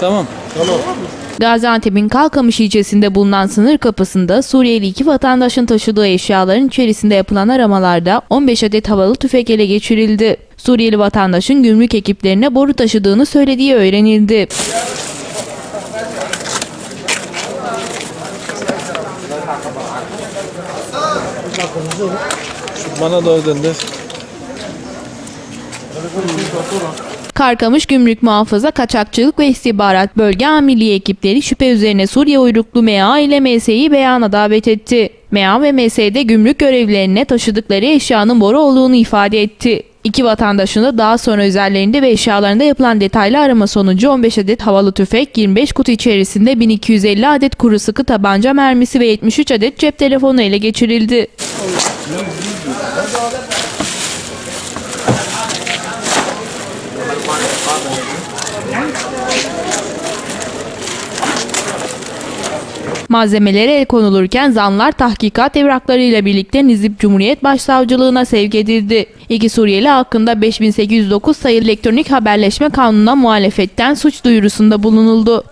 Tamam. Gaziantep'in Kalkamış ilçesinde bulunan sınır kapısında Suriyeli iki vatandaşın taşıdığı eşyaların içerisinde yapılan aramalarda 15 adet havalı tüfek ele geçirildi. Suriyeli vatandaşın gümrük ekiplerine boru taşıdığını söylediği öğrenildi. Bana doğru döndür. Karkamış Gümrük Muhafaza Kaçakçılık ve İstihbarat Bölge Amirliği ekipleri şüphe üzerine Suriye uyruklu MA ile MS'yi beyana davet etti. MA ve MS'de gümrük görevlilerine taşıdıkları eşyanın boru olduğunu ifade etti. İki vatandaşın da daha sonra üzerlerinde ve eşyalarında yapılan detaylı arama sonucu 15 adet havalı tüfek, 25 kutu içerisinde 1250 adet kuru sıkı tabanca mermisi ve 73 adet cep telefonu ele geçirildi. Malzemelere el konulurken zanlar tahkikat evraklarıyla birlikte Nizip Cumhuriyet Başsavcılığına sevk edildi. İki Suriyeli hakkında 5809 sayılı elektronik haberleşme kanununa muhalefetten suç duyurusunda bulunuldu.